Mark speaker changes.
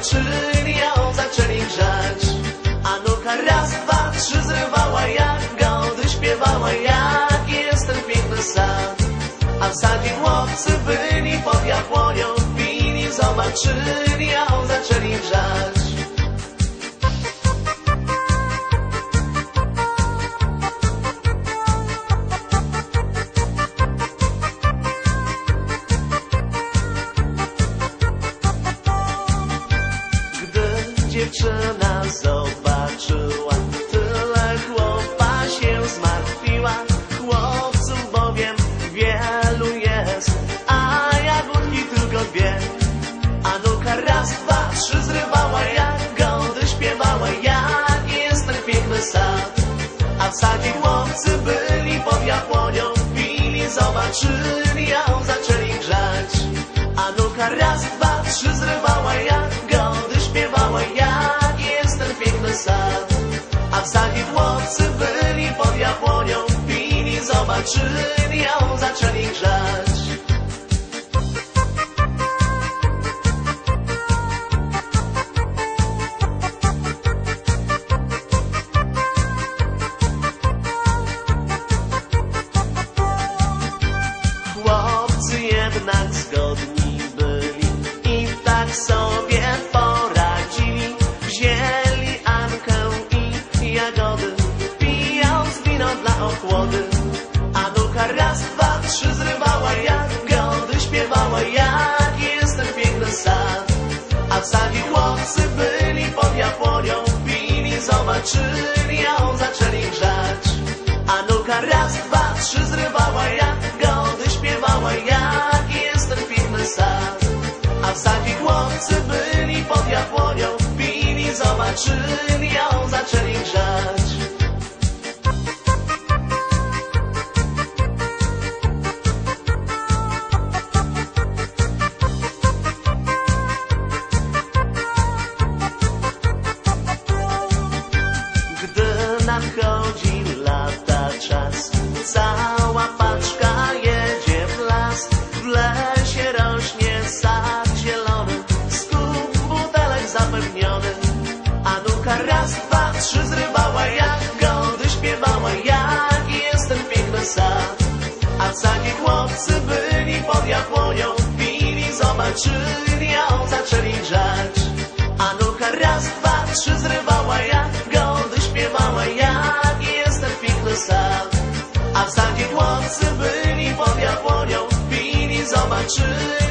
Speaker 1: zobaczyli ją, zaczęli grzać. Anuka raz, dwa, trzy zrywała jak gody, śpiewała jak jest ten piękny sad. A w sadzie chłopcy byli pod jabłonią, pili, zobaczyli ją, zaczęli grzać. Dziewczyna zobaczyła, tyle chłopa się zmartwiła. Chłopców bowiem wielu jest, a jagódki tylko dwie. Anuka raz, dwa, trzy zrywała jagody, śpiewała jak jest ten piękny sad. A w sadzie chłopcy byli pod jabłonią, pili, zobaczyli ją, zaczęli zobaczyli ją, zaczęli grzać. Chłopcy jednak zgodni zobaczyli ją, zaczęli grzać. Anuka raz, dwa, trzy zrywała jagody, śpiewała jak jest ten piękny sad. A w sadzie chłopcy byli pod jabłonią, pili, zobaczyli ją, zaczęli grzać. Raz, dwa, trzy zrywała jagody, śpiewała jak jest ten piękny sad. A sadzie chłopcy byli pod jabłonią, pili, zobaczyli ją, zaczęli grzać. Anuka raz, dwa, trzy zrywała jagody, śpiewała jak jest ten piękny sad. A sadzie chłopcy byli pod jabłonią, pili, zobaczyli.